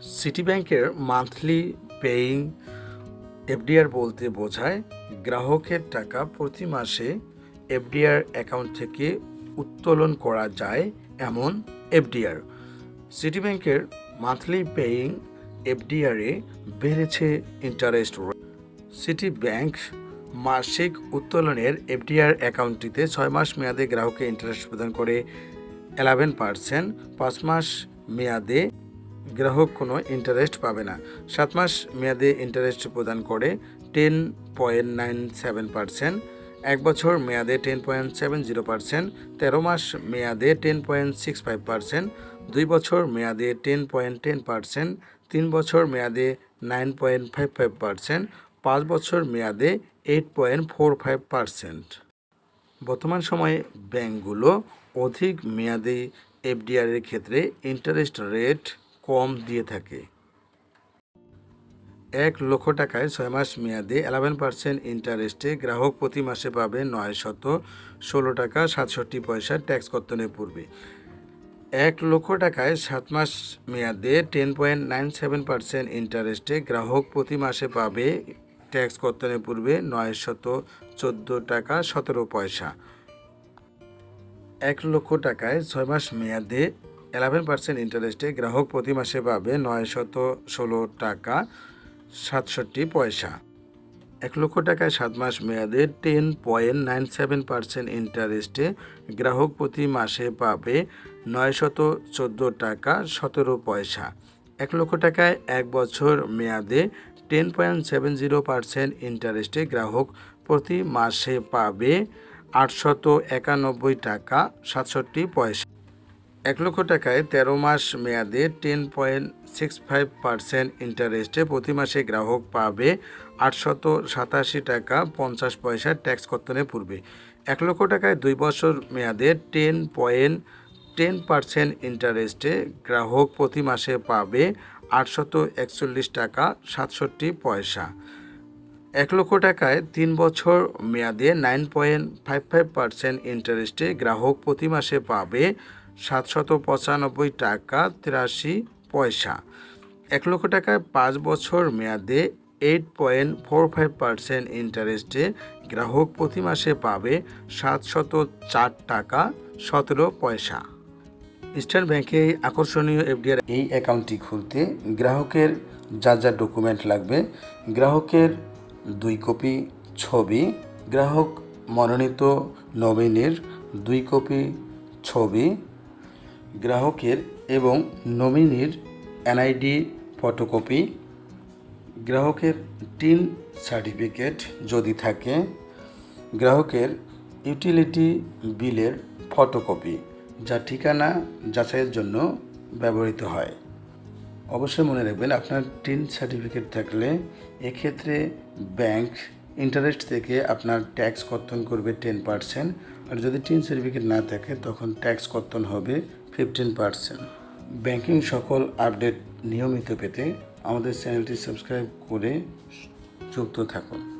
City ব্যাংকের monthly paying FDR বলতে বোঝায় গ্রাহকের টাকা প্রতি মাসে এফডিআর অ্যাকাউন্ট থেকে উত্তোলন করা যায় এমন এফডিআর। সিটি ব্যাংকের মান্থলি পেইং এফডিআরে বেড়েছে ইন্টারেস্ট সিটি ব্যাংক মাসিক উত্তোলনের এফডিআর অ্যাকাউন্টটিতে ছয় মাস মেয়াদে গ্রাহককে ইন্টারেস্ট প্রদান করে এলেভেন পার্সেন্ট, পাঁচ মাস মেয়াদে গ্রাহক কোনো ইন্টারেস্ট পাবে না। সাত মাস মেয়াদে ইন্টারেস্ট প্রদান করে ten point nine seven percent এক বছর মেয়াদে ten point seven zero percent তেরো মাস মেয়াদে ten point six five percent দুই বছর মেয়াদে টেন পয়েন্ট টেন পার্সেন্ট তিন বছর মেয়াদে nine point five five percent পাঁচ বছর মেয়াদে eight point four five percent বর্তমান সময়ে ব্যাংকগুলো অধিক মেয়াদি এফডিআরের ক্ষেত্রে ইন্টারেস্ট রেট কম দিয়ে থাকে। এক লক্ষ টাকায় ছয় মাস মেয়াদে এলেভেন পার্সেন্ট ইন্টারেস্টে গ্রাহক প্রতি মাসে পাবে নয় শত ষোলো টাকা সাতষট্টি পয়সা ট্যাক্স কর্তনের পূর্বে। এক লক্ষ টাকায় সাত মাস মেয়াদে ten point nine seven percent ইন্টারেস্টে গ্রাহক প্রতি মাসে পাবে ট্যাক্স কর্তনের পূর্বে নয় শত চোদ্দ টাকা সতেরো পয়সা। এক লক্ষ টাকায় ছয় মাস মেয়াদে এলেভেন পার্সেন্ট ইন্টারেস্টে গ্রাহক প্রতি মাসে পাবে নয় শত ষোলো টাকা সাতষট্টি পয়সা। এক লক্ষ টাকায় সাত মাস মেয়াদে ten point nine seven percent ইন্টারেস্টে গ্রাহক প্রতি মাসে পাবে নয় শত চোদ্দ টাকা সতেরো পয়সা। এক লক্ষ টাকায় এক বছর মেয়াদে ten point seven zero percent ইন্টারেস্টে গ্রাহক প্রতি মাসে পাবে আটশত একানব্বই টাকা সাতষট্টি পয়সা। এক লক্ষ টাকায় তেরো মাস মেয়াদে ten point six five percent ইন্টারেস্টে প্রতি মাসে গ্রাহক পাবে আটশত সাতাশি টাকা পঞ্চাশ পয়সা ট্যাক্স কর্তনের পূর্বে। এক লক্ষ টাকায় দুই বছর মেয়াদে টেন পয়েন্ট টেন পার্সেন্ট ইন্টারেস্টে গ্রাহক প্রতি মাসে পাবে আটশত একচল্লিশ টাকা সাতষট্টি পয়সা। এক লক্ষ টাকায় তিন বছর মেয়াদে nine point five five percent ইন্টারেস্টে গ্রাহক প্রতি মাসে পাবে সাতশত পঁচানব্বই টাকা তিরাশি পয়সা। এক লক্ষ টাকায় পাঁচ বছর মেয়াদে eight point four five percent ইন্টারেস্টে গ্রাহক প্রতি মাসে পাবে সাতশত চার টাকা সতেরো পয়সা। ইস্টার্ন ব্যাংকে আকর্ষণীয় এফডিআর এই অ্যাকাউন্টটি খুলতে গ্রাহকের যা যা ডকুমেন্ট লাগবে, গ্রাহকের দুই কপি ছবি, গ্রাহক মনোনীত নমিনির দুই কপি ছবি গ্রাহকের এবং নমিনির এনআইডি ফটোকপি, গ্রাহকের টিন সার্টিফিকেট যদি থাকে, গ্রাহকের ইউটিলিটি বিলের ফটোকপি যা ঠিকানা যাচাইয়ের জন্য ব্যবহৃত হয়। অবশ্যই মনে রাখবেন, আপনার টিন সার্টিফিকেট থাকলে এক্ষেত্রে ব্যাংক ইন্টারেস্ট থেকে আপনার ট্যাক্স কর্তন করবে টেন পার্সেন্ট। আর যদি টিন সার্টিফিকেট না থাকে, তখন ট্যাক্স কর্তন হবে ফিফটিন পার্সেন্ট ব্যাংকিং সকল আপডেট নিয়মিত পেতে আমাদের চ্যানেলটি সাবস্ক্রাইব করে যুক্ত থাকুন।